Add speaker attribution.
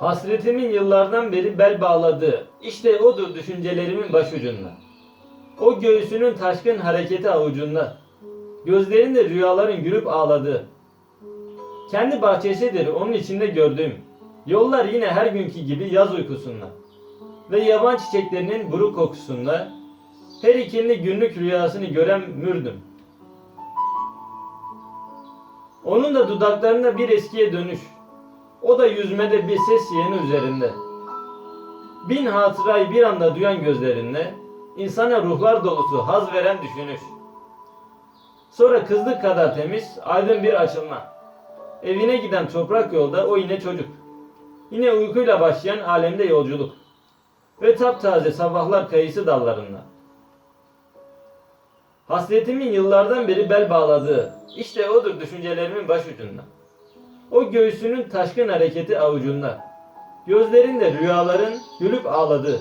Speaker 1: Hasretimin yıllardan beri bel bağladığı, işte odur düşüncelerimin başucunda. O göğsünün taşkın hareketi avucunda. Gözlerinde rüyaların gülüp ağladığı. Kendi bahçesidir onun içinde gördüğüm. Yollar yine her günkü gibi yaz uykusunda. Ve yaban çiçeklerinin buruk kokusunda. Her ikindi günlük rüyasını gören mürdüm. Onun da dudaklarında bir eskiye dönüş. O da yüzmede bir ses yeni üzerinde. Bin hatırayı bir anda duyan gözlerinde, insana ruhlar dolusu haz veren düşünüş. Sonra kızlık kadar temiz, aydın bir açılma. Evine giden toprak yolda o yine çocuk. Yine uykuyla başlayan alemde yolculuk. Ve taptaze sabahlar kayısı dallarında. Hasretimin yıllardan beri bel bağladığı, işte odur düşüncelerimin başucunda. O göğsünün taşkın hareketi avucunda. Gözlerinde rüyaların gülüp ağladığı.